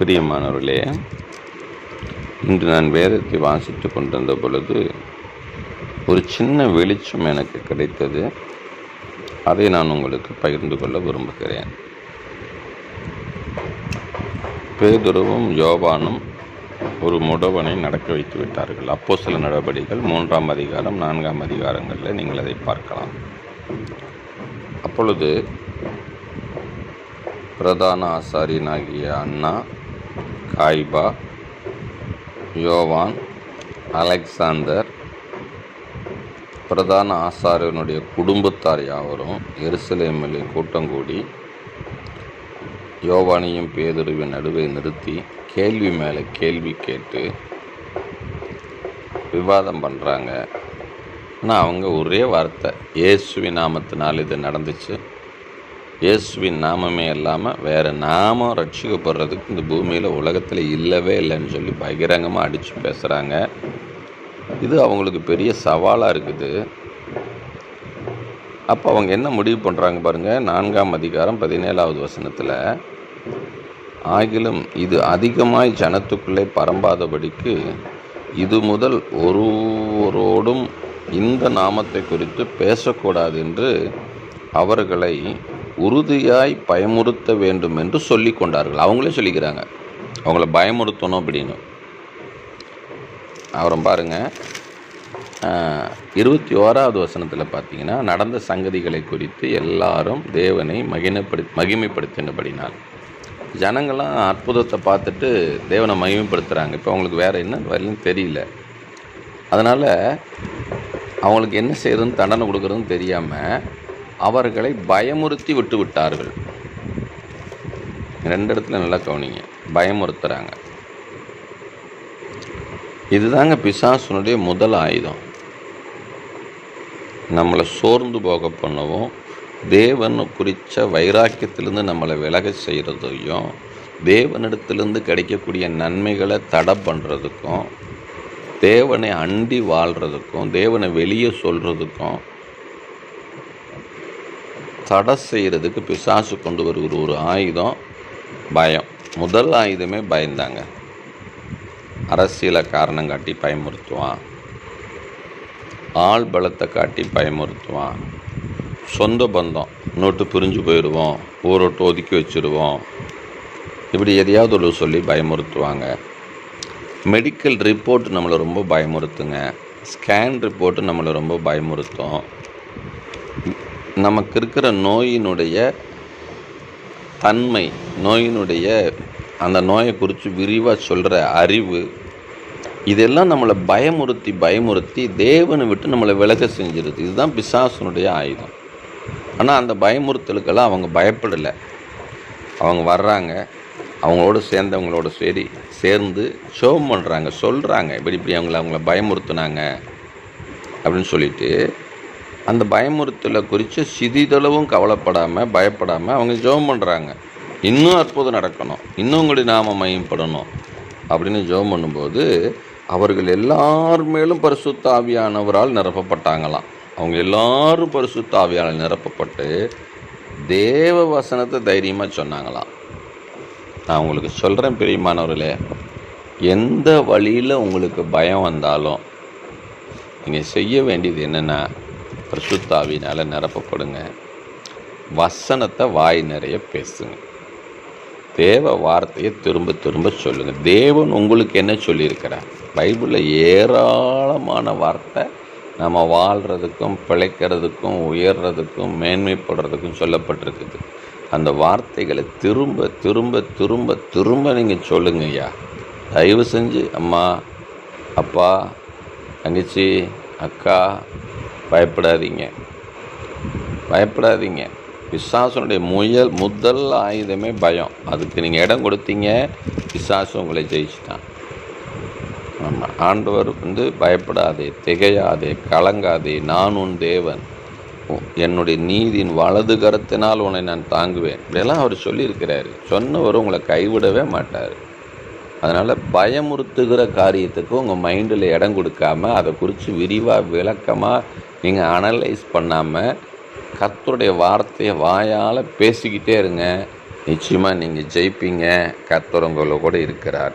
பிரியமானவர்களே இன்று நான் வேதத்தை வாசித்து கொண்டிருந்த பொழுது ஒரு சின்ன வெளிச்சம் எனக்கு கிடைத்தது. அதை நான் உங்களுக்கு பகிர்ந்து கொள்ள விரும்புகிறேன். பேதுருவும் யோபானும் ஒரு முடவனை நடக்க வைத்து விட்டார்கள். அப்போ சில நடவடிக்கைகள் மூன்றாம் அதிகாரம் நான்காம் அதிகாரங்களில் நீங்கள் அதை பார்க்கலாம். அப்பொழுது பிரதான ஆசாரியனாகிய அண்ணா காய்பா யோவான் அலெக்சாந்தர் பிரதான ஆசாரியனுடைய குடும்பத்தார் யாவரும் எருசலேமில் கூட்டம் கூடி யோவானையும் பேதுருவின் நடுவே நிறுத்தி கேள்வி மேலே கேள்வி கேட்டு விவாதம் பண்ணுறாங்க ஆனால் அவங்க ஒரே வார்த்தை இயேசுவி நாமத்தினால் இது நடந்துச்சு. இயேசுவின் நாமமே இல்லாமல் வேறு நாமம் ரட்சிக்கப்படுறதுக்கு இந்த பூமியில் உலகத்தில் இல்லவே இல்லைன்னு சொல்லி பகிரங்கமாக அடித்து பேசுகிறாங்க இது அவங்களுக்கு பெரிய சவாலாக இருக்குது. அப்போ அவங்க என்ன முடிவு பண்ணுறாங்க பாருங்கள் நான்காம் அதிகாரம் பதினேழாவது வசனத்தில் ஆகிலும் இது அதிகமாய் ஜனத்துக்குள்ளே பரம்பாதபடிக்கு இது முதல் ஒருவரோடும் இந்த நாமத்தை குறித்து பேசக்கூடாது என்று அவர்களை உறுதியாய் பயமுறுத்த வேண்டும் என்று சொல்லி கொண்டார்கள். அவங்களே சொல்லிக்கிறாங்க. அவங்கள பயமுறுத்தணும் அப்படின்னு. அப்புறம் பாருங்கள் இருபத்தி ஓராவது வசனத்தில் பார்த்தீங்கன்னா நடந்த சங்கதிகளை குறித்து எல்லாரும் தேவனை மகிமைப்படு மகிமைப்படுத்தினபடினால். ஜனங்கள்லாம் அற்புதத்தை பார்த்துட்டு தேவனை மகிமைப்படுத்துகிறாங்க இப்போ அவங்களுக்கு வேறு என்ன? வரையும் தெரியல. அதனால் அவங்களுக்கு என்ன செய்கிறதுன்னு தண்டனை கொடுக்குறதுன்னு தெரியாமல் அவர்களை பயமுறுத்தி விட்டு விட்டார்கள் ரெண்டு இடத்துல நல்லா கவனிங்க. பயமுறுத்துகிறாங்க இதுதாங்க பிசாசுனுடைய முதல் ஆயுதம். நம்மளை சோர்ந்து போக பண்ணவும் தேவன் குறித்த வைராக்கியத்திலிருந்து நம்மளை விலக செய்கிறதையும் தேவனிடத்திலிருந்து கிடைக்கக்கூடிய நன்மைகளை தடை பண்ணுறதுக்கும் தேவனை அண்டி வாழ்கிறதுக்கும் தேவனை வெளியே சொல்கிறதுக்கும் தடை செய்கிறதுக்கு பிசாசு கொண்டு வருகிற ஒரு ஆயுதம் பயம். முதல் ஆயுதமே பயந்தாங்க. அரசியலை காரணம் காட்டி பயமுறுத்துவான். ஆள் பலத்தை காட்டி பயமுறுத்துவான். சொந்த பந்தம். நோட்டு பிரிஞ்சு போயிடுவோம். ஊரோட்டு ஒதுக்கி வச்சுருவோம் இப்படி எதையாவது ஒரு சொல்லி பயமுறுத்துவாங்க. மெடிக்கல் ரிப்போர்ட் நம்மளை ரொம்ப பயமுறுத்துங்க. ஸ்கேன் ரிப்போர்ட்டு நம்மளை ரொம்ப பயமுறுத்தும். நமக்கு இருக்கிற நோயினுடைய தன்மை நோயினுடைய அந்த நோயை குறித்து விரிவாக சொல்கிற அறிவு இதெல்லாம் நம்மளை பயமுறுத்தி பயமுறுத்தி தேவனை விட்டு நம்மளை விலக செஞ்சிருது. இதுதான் பிசாசனுடைய ஆயுதம். ஆனால் அந்த பயமுறுத்தலுக்கெல்லாம் அவங்க பயப்படலை. அவங்க வர்றாங்க. அவங்களோட சேர்ந்தவங்களோட சரி சேர்ந்து ஷோம் பண்ணுறாங்க சொல்கிறாங்க இப்படி இப்படி அவங்கள அவங்கள பயமுறுத்துனாங்க அப்படின்னு சொல்லிட்டு அந்த பயமுறுத்தலை குறித்து சிறிதளவும் கவலைப்படாமல் பயப்படாமல் அவங்க ஜெபம் பண்ணுறாங்க இன்னும் அற்புதம் நடக்கணும். இன்னும் உங்களுடைய நாம மையப்படணும் அப்படின்னு ஜெபம் பண்ணும்போது அவர்கள் எல்லார் மேலும் பரிசுத்த ஆவியானவரால் நிரப்பப்பட்டாங்களாம். அவங்க எல்லாரும் பரிசுத்த ஆவியால் நிரப்பப்பட்டு தேவ வசனத்தை தைரியமாக சொன்னாங்களாம். நான் உங்களுக்கு சொல்கிறேன் பிரியமானவர்களே எந்த வழியில் உங்களுக்கு பயம் வந்தாலும் நீங்கள் செய்ய வேண்டியது என்னென்னா பிரசுத்தாவினால் நிரப்பப்படுங்க. வசனத்தை வாய் நிறைய பேசுங்க. தேவ வார்த்தையை திரும்ப திரும்ப சொல்லுங்கள் தேவன் உங்களுக்கு என்ன சொல்லியிருக்கிறார்? பைபிளில் ஏராளமான வார்த்தை நம்ம வாழ்கிறதுக்கும் பிழைக்கிறதுக்கும் உயர்றதுக்கும் மேன்மைப்படுறதுக்கும் சொல்லப்பட்டிருக்குது. அந்த வார்த்தைகளை திரும்ப திரும்ப திரும்ப திரும்ப நீங்கள் சொல்லுங்க ஐயா. தயவு செஞ்சு அம்மா அப்பா தங்கச்சி அக்கா பயப்படாதீங்க. பயப்படாதீங்க. பிசாசனுடைய முயல் முதல் ஆயுதமே பயம். அதுக்கு நீங்கள் இடம் கொடுத்தீங்க பிசாசு உங்களை ஜெயிச்சுட்டான். ஆமாம் ஆண்டவர் வந்து பயப்படாதே திகையாதே கலங்காதே நான் உன் தேவன். என்னுடைய நீதியின் வலது கரத்தினால் உன்னை நான் தாங்குவேன். இப்படியெல்லாம் அவர் சொல்லியிருக்கிறாரு. சொன்னவர் உங்களை கைவிடவே மாட்டார். அதனால் பயமுறுத்துகிற காரியத்துக்கு உங்கள் மைண்டில் இடம் கொடுக்காம அதை குறித்து விரிவாக விளக்கமாக நீங்கள் அனலைஸ் பண்ணாமல் கர்த்தருடைய வார்த்தையை வாயால் பேசிக்கிட்டே இருங்க. நிச்சயமாக நீங்கள் ஜெயிப்பீங்க. கர்த்தர் உங்களோட கூட இருக்கிறார்.